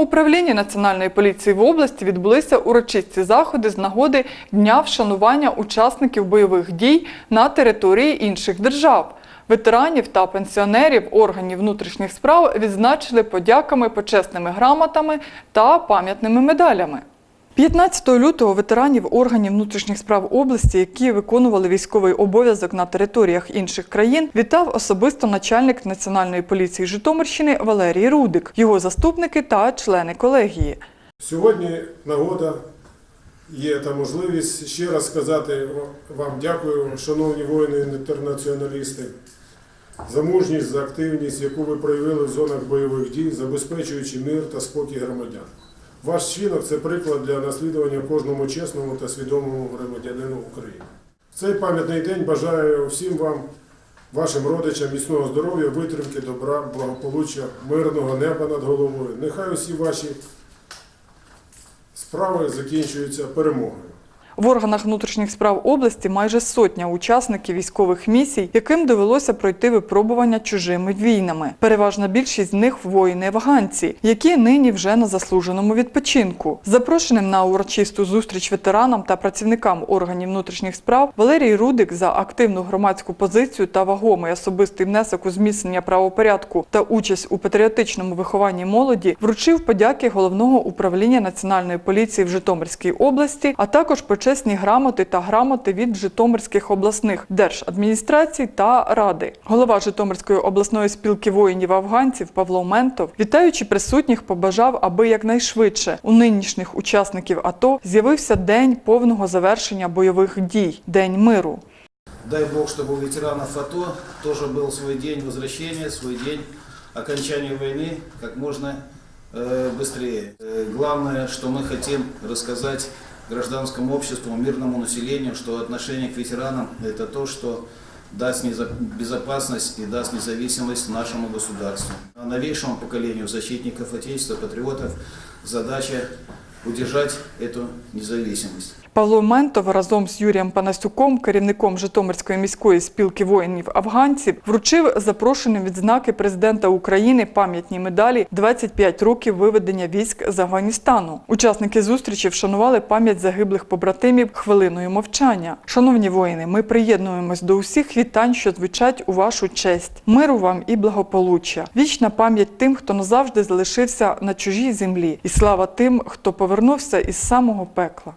управлінні Національної поліції в області відбулися урочисті заходи з нагоди дня вшанування учасників бойових дій на території інших держав. Ветеранів та пенсіонерів органів внутрішніх справ відзначили подяками, почесними грамотами та пам'ятними медалями. 15 лютого ветеранів органів внутрішніх справ області, які виконували військовий обов'язок на територіях інших країн, вітав особисто начальник Національної поліції Житомирщини Валерій Рудик, його заступники та члени колегії. Сьогодні нагода є та можливість ще раз сказати вам дякую, шановні воїни-інтернаціоналісти, за мужність, за активність, яку ви проявили в зонах бойових дій, забезпечуючи мир та спокій громадян. Ваш чинок це приклад для наслідування кожному чесному та свідомому громадянину України. В цей пам'ятний день бажаю всім вам, вашим родичам, міцного здоров'я, витримки, добра, благополуччя, мирного неба над головою. Нехай усі ваші справи закінчуються перемогою. В органах внутрішніх справ області майже сотня учасників військових місій, яким довелося пройти випробування чужими війнами. Переважна більшість з них воїни-афганці, які нині вже на заслуженому відпочинку. Запрошеним на урочисту зустріч ветеранам та працівникам органів внутрішніх справ Валерій Рудик за активну громадську позицію та вагомий особистий внесок у зміцнення правопорядку та участь у патріотичному вихованні молоді вручив подяки головного управління національної поліції в Житомирській області, а також почесні грамоти та грамоти від Житомирських обласних держадміністрацій та ради. Голова Житомирської обласної спілки воїнів-афганців Павло Ментов, вітаючи присутніх, побажав, аби якнайшвидше у нинішніх учасників АТО з'явився день повного завершення бойових дій, день миру. Дай Бог, чтобы у ветеранов АТО тоже был свой день возвращения, свой день окончания войны как можно э, быстрее. Э, главное, что мы хотим рассказать Гражданскому обществу, мирному населению, что отношение к ветеранам – это то, что даст безопасность и даст независимость нашему государству. А новейшему поколению защитников Отечества, патриотов задача удержать эту независимость. Павло Ментов разом з Юрієм Панасюком, керівником Житомирської міської спілки воїнів-афганців, вручив запрошеним відзнаки президента України пам'ятні медалі 25 років виведення військ з Афганістану. Учасники зустрічі вшанували пам'ять загиблих побратимів хвилиною мовчання. Шановні воїни, ми приєднуємось до усіх вітань, що звучать у вашу честь. Миру вам і благополуччя. Вічна пам'ять тим, хто назавжди залишився на чужій землі, і слава тим, хто повернувся із самого пекла.